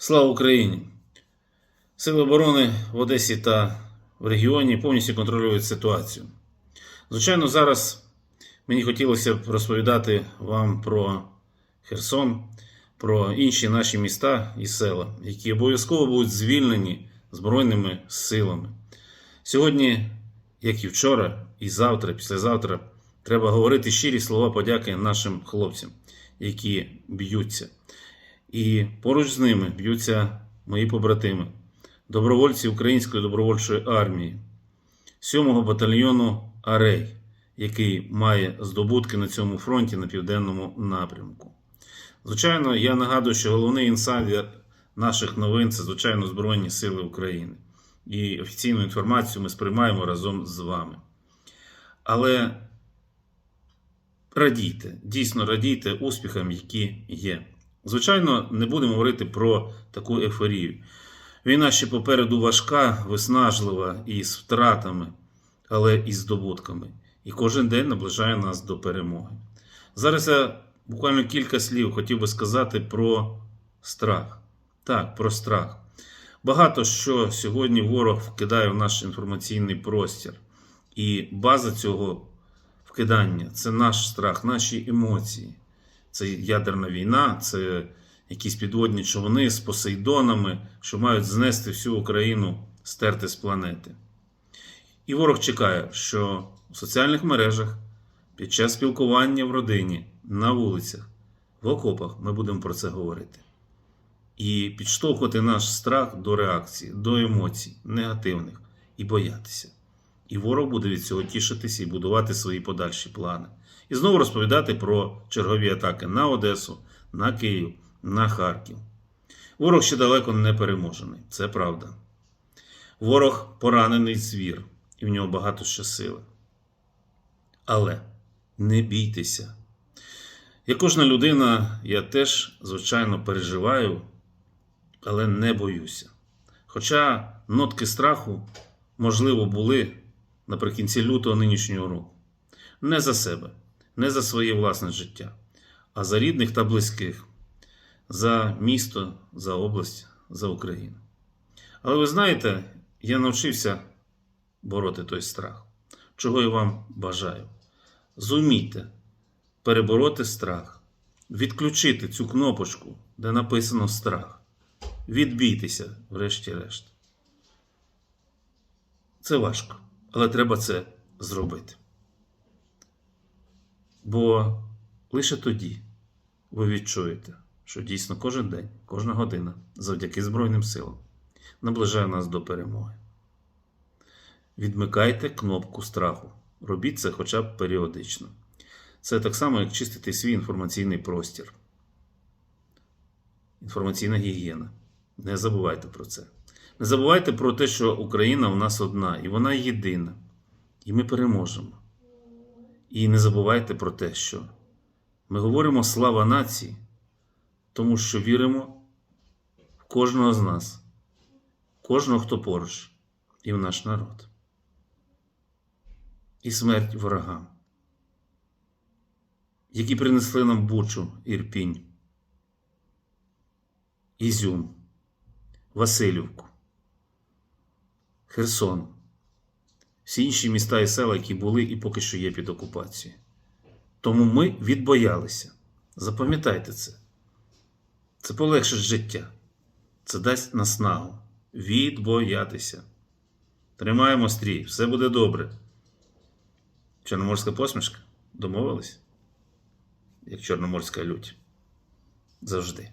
Слава Україні! Сили оборони в Одесі та в регіоні повністю контролюють ситуацію. Звичайно, зараз мені хотілося б розповідати вам про Херсон, про інші наші міста і села, які обов'язково будуть звільнені Збройними силами. Сьогодні, як і вчора, і завтра, післязавтра, треба говорити щирі слова подяки нашим хлопцям, які б'ються. І поруч з ними б'ються мої побратими, добровольці Української добровольчої армії, 7-го батальйону Арей, який має здобутки на цьому фронті на південному напрямку. Звичайно, я нагадую, що головний інсайдер наших новин це, звичайно, Збройні Сили України. І офіційну інформацію ми сприймаємо разом з вами. Але радійте, дійсно радійте успіхам, які є. Звичайно, не будемо говорити про таку ейфорію. Війна ще попереду важка, виснажлива і з втратами, але і здобутками. І кожен день наближає нас до перемоги. Зараз я буквально кілька слів хотів би сказати про страх. Так, про страх. Багато що сьогодні ворог вкидає в наш інформаційний простір. І база цього вкидання це наш страх, наші емоції. Це ядерна війна, це якісь підводні човни з посейдонами, що мають знести всю Україну, стерти з планети. І ворог чекає, що у соціальних мережах, під час спілкування в родині, на вулицях, в окопах ми будемо про це говорити. І підштовхувати наш страх до реакції, до емоцій, негативних, і боятися. І ворог буде від цього тішитися і будувати свої подальші плани. І знову розповідати про чергові атаки на Одесу, на Київ, на Харків. Ворог ще далеко не переможений, це правда. Ворог поранений звір, і в нього багато ще сили. Але не бійтеся. Як кожна людина, я теж, звичайно, переживаю, але не боюся. Хоча нотки страху, можливо, були наприкінці лютого нинішнього року. Не за себе, не за своє власне життя, а за рідних та близьких, за місто, за область, за Україну. Але ви знаєте, я навчився бороти той страх, чого я вам бажаю. Зумійте перебороти страх, відключити цю кнопочку, де написано страх. Відбійтеся, врешті-решт. Це важко, але треба це зробити. Бо лише тоді ви відчуєте, що дійсно кожен день, кожна година завдяки Збройним силам наближає нас до перемоги. Відмикайте кнопку страху. Робіть це хоча б періодично. Це так само, як чистити свій інформаційний простір. Інформаційна гігієна. Не забувайте про це. Не забувайте про те, що Україна у нас одна, і вона єдина. І ми переможемо. І не забувайте про те, що ми говоримо слава нації, тому що віримо в кожного з нас, кожного, хто поруч, і в наш народ. І смерть ворогам, які принесли нам Бучу, Ірпінь, Ізюм, Васильівку, Херсон, всі інші міста і села, які були і поки що є під окупацією. Тому ми відбоялися. Запам'ятайте це. Це полегшить життя. Це дасть наснагу. Відбоятися. Тримаємо стрій, все буде добре. Чорноморська посмішка? Домовились? Як Чорноморська лють. Завжди.